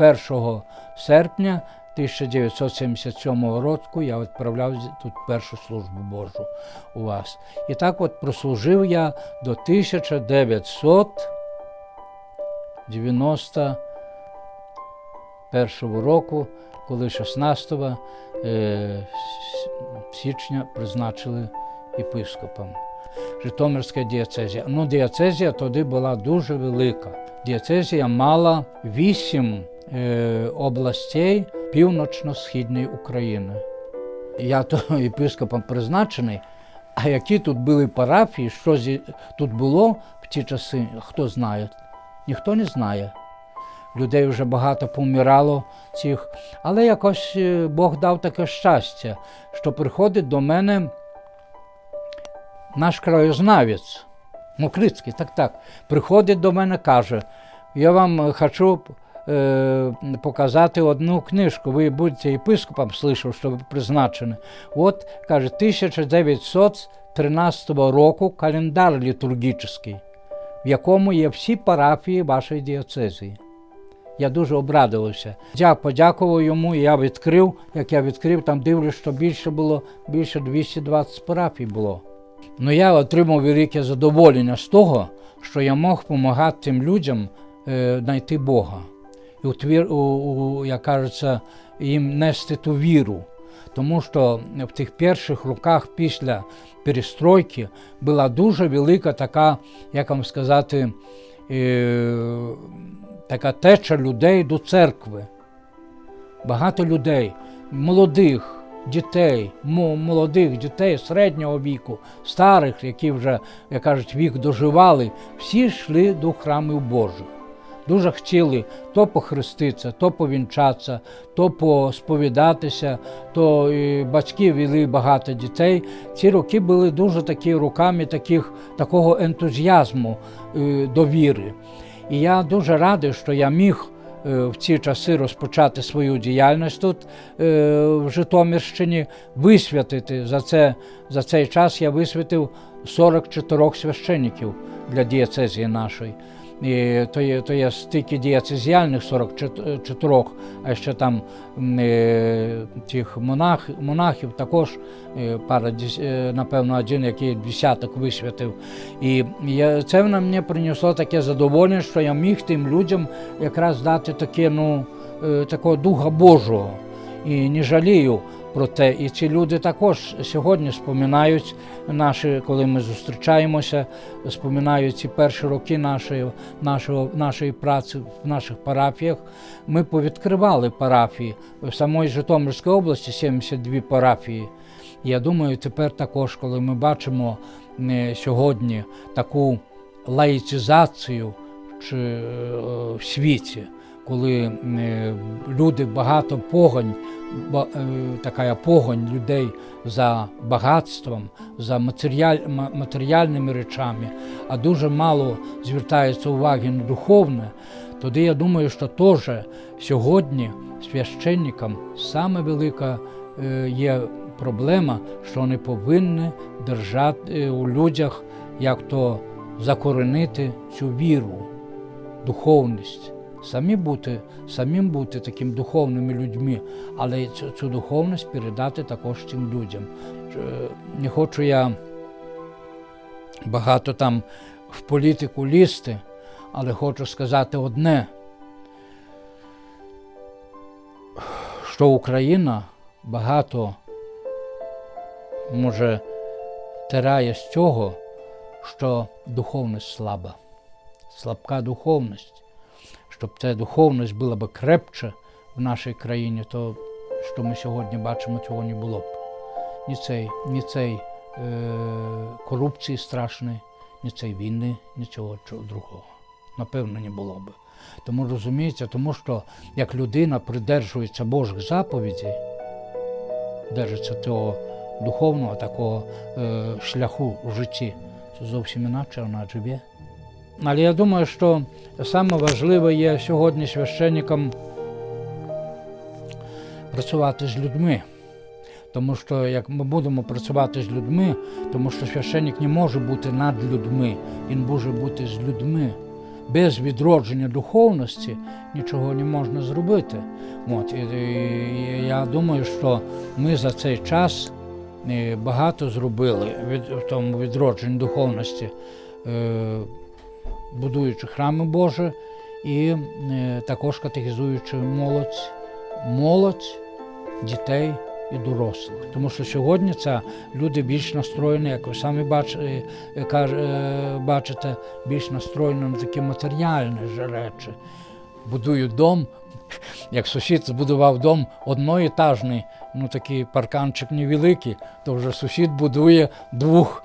1 серпня 1977 року я відправляв тут першу службу Божу у вас. І так от прослужив я до 1991 року, коли 16 е, січня призначили єпископом. Житомирська дієцезія. Ну, дієцезія тоді була дуже велика. Дієцезія мала вісім областей північно-східної України. Я то єпископом призначений, а які тут були парафії, що тут було в ті часи, хто знає? Ніхто не знає. Людей вже багато помирало цих. Але якось е, Бог дав таке щастя, що приходить до мене наш краєзнавець, Мокрицький, так, так, приходить до мене, каже, я вам е, хочу е, показати одну книжку. Ви будете єпископом, слышав, що ви призначені. От, каже, 1913 року календар літургічний, в якому є всі парафії вашої дієцезії. Я дуже обрадувався. Я подякував йому, і я відкрив. Як я відкрив, там дивлюсь, що більше було, більше 220 парафій було. Ну я отримав велике задоволення з того, що я мог допомагати тим людям е, знайти Бога. Утвір, у, у, як кажеться, їм нести ту віру. Тому що в тих перших роках після перестройки була дуже велика така, як вам сказати, е, така теча людей до церкви. Багато людей, молодих, дітей, молодих дітей середнього віку, старих, які вже, як кажуть, вік доживали, всі йшли до храмів Божих. Дуже хотіли то похреститися, то повінчатися, то посповідатися, то і батьки вели багато дітей. Ці роки були дуже такі роками таких, такого ентузіазму е, до віри. І я дуже радий, що я міг е, в ці часи розпочати свою діяльність тут е, в Житомирщині, висвятити за, це, за цей час я висвятив 44 священників для дієцезії нашої. То є, то є стільки дієцезіальних 44, а ще там е, тих монах, монахів також е, пара, е, напевно, один, який десяток висвятив. І я, це на мені принесло таке задоволення, що я міг тим людям якраз дати таке, ну, такого духа Божого. І не жалію про те. І ці люди також сьогодні споминають наші, коли ми зустрічаємося, споминають ці перші роки нашої, нашого, нашої праці в наших парафіях. Ми повідкривали парафії в самої Житомирській області 72 парафії. Я думаю, тепер також, коли ми бачимо е, сьогодні таку лаїцизацію чи, е, в світі, коли е, люди багато погонь, е, така погонь людей за багатством, за матеріаль, матеріальними речами, а дуже мало звертається уваги на духовне, тоді я думаю, що теж сьогодні священникам саме велика е, є проблема, що вони повинні держати у людях, як то закоренити цю віру, духовність. Самі бути, самим бути таким духовними людьми, але цю, цю духовність передати також цим людям. Е, Не хочу я багато там в політику лізти, але хочу сказати одне, що Україна багато може тирає з цього, що духовність слаба, слабка духовність. Щоб ця духовність була б крепче в нашій країні, то що ми сьогодні бачимо, цього не було б. Ні цей, ні цей е, корупції страшної, ні цієї війни, нічого чого другого. Напевно, не було б. Тому розумієте, тому що як людина придержується Божих заповідей, держиться того духовного такого е, шляху в житті, то зовсім інакше вона живе. Але я думаю, що саме важливе є сьогодні священникам працювати з людьми. Тому що як ми будемо працювати з людьми, тому що священник не може бути над людьми, він може бути з людьми. без відродження духовності нічого не можна зробити. От, і, і я думаю, що ми за цей час е, багато зробили від, в тому відродженні духовності, е, будуючи храми Божі і е, також катехізуючи молодь, молодь, дітей і дорослих. Тому що сьогодні це люди більш настроєні, як ви самі е, е, бачите, більш настроєні на такі матеріальні речі. Будують дом, як сусід збудував дом одноетажний, ну такий парканчик невеликий, то вже сусід будує двох,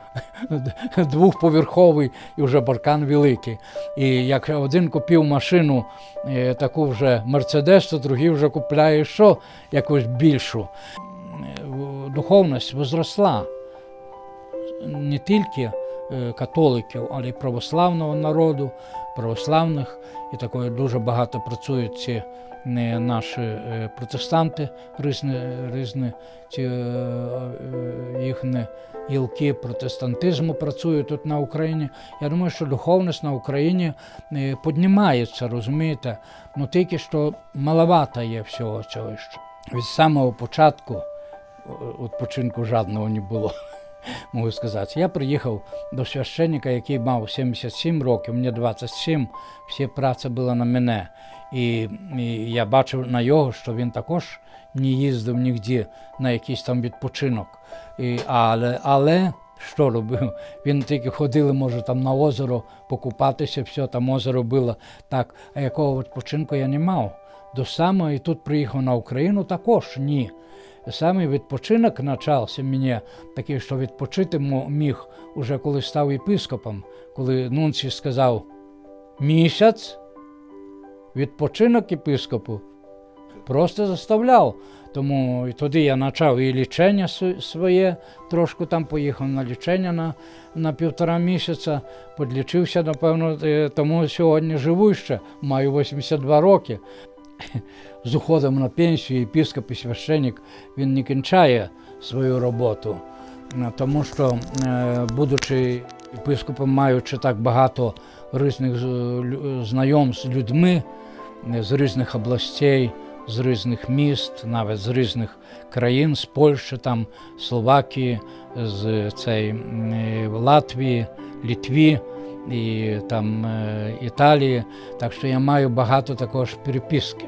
двохповерховий і вже баркан великий. І як один купив машину, е, таку вже Мерседес, то другий вже купляє що якусь більшу. Е, Духовність возросла не тільки е, католиків, але й православного народу, православних, і такої дуже багато працюють ці наші е, протестанти, різні, різні ці е, е, їхні гілки протестантизму працюють тут на Україні. Я думаю, що духовність на Україні піднімається, розумієте, ну тільки що маловато є всього цього ще. Від самого початку відпочинку жадного не було. Можу сказати. Я приїхав до священника, який мав 77 років, мені 27, всі праця була на мене. І, і я бачив на його, що він також не їздив нігде на якийсь там відпочинок. І, але, але що робив? Він тільки ходили, може, там на озеро покупатися, все, там озеро було так. А якого відпочинку я не мав. До самого і тут приїхав на Україну також ні. Саме відпочинок почався мені такий, що відпочити міг уже коли став єпископом, коли Нунці сказав місяць, відпочинок єпископу просто заставляв. Тому і тоді я почав і лічення своє, трошки там поїхав на лічення на, на півтора місяця, подлічився, напевно, е, тому сьогодні живу ще, маю 82 роки. З уходом на пенсію єпископ і священник він не кінчає свою роботу, Е, тому що, е, будучи єпископом, маючи так багато різних знайомств з людьми е, з різних областей, з різних міст, навіть з різних країн, з Польщі, там, Словакії, з цей, Латвії, Літві і там е, Італії. Так що я маю багато також переписки.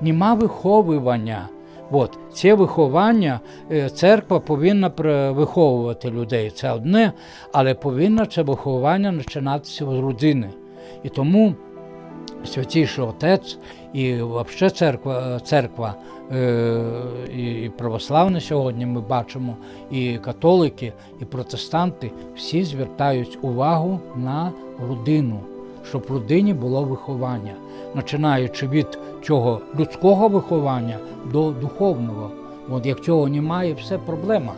Нема виховування. От, це виховання е, церква повинна виховувати людей. Це одне, але повинно це виховання починатися з родини. І тому Святіший Отець і взагалі церква, церква е, і, православна сьогодні ми бачимо, і католики, і протестанти всі звертають увагу на родину, щоб в родині було виховання, починаючи від цього людського виховання до духовного. От як цього немає, все проблема.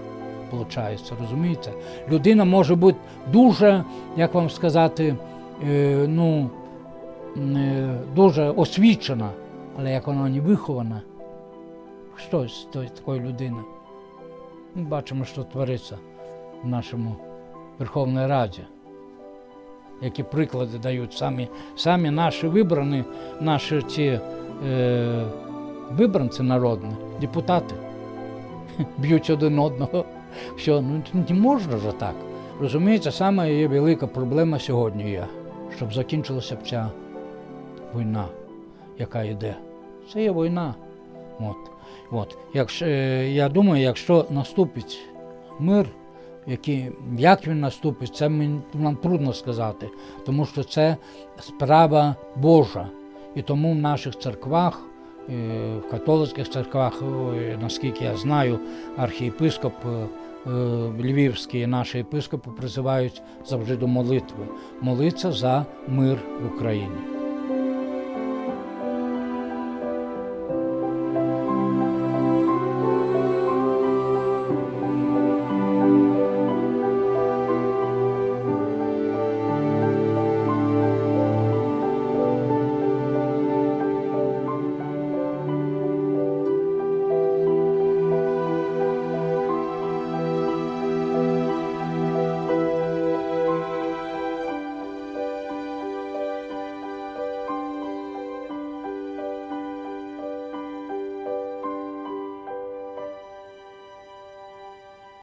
Получається, розумієте? Людина може бути дуже, як вам сказати, е, ну, дуже освічена, але як вона не вихована, з такої людини? Ми бачимо, що твориться в нашому Верховній Раді. Які приклади дають самі, самі наші вибрані, наші ці е, вибранці народні, депутати, б'ють один одного. Все, ну не можна ж так. Розумієте, саме є велика проблема сьогодні є, щоб закінчилася б ця війна, яка йде. Це є війна. От. От. Якщо, е, я думаю, якщо наступить мир, який, як він наступить, це нам трудно сказати, тому що це справа Божа. І тому в наших церквах, е, в католицьких церквах, наскільки я знаю, архієпископ е, Львівський, наші єпископи призивають завжди до молитви. Молиться за мир в Україні.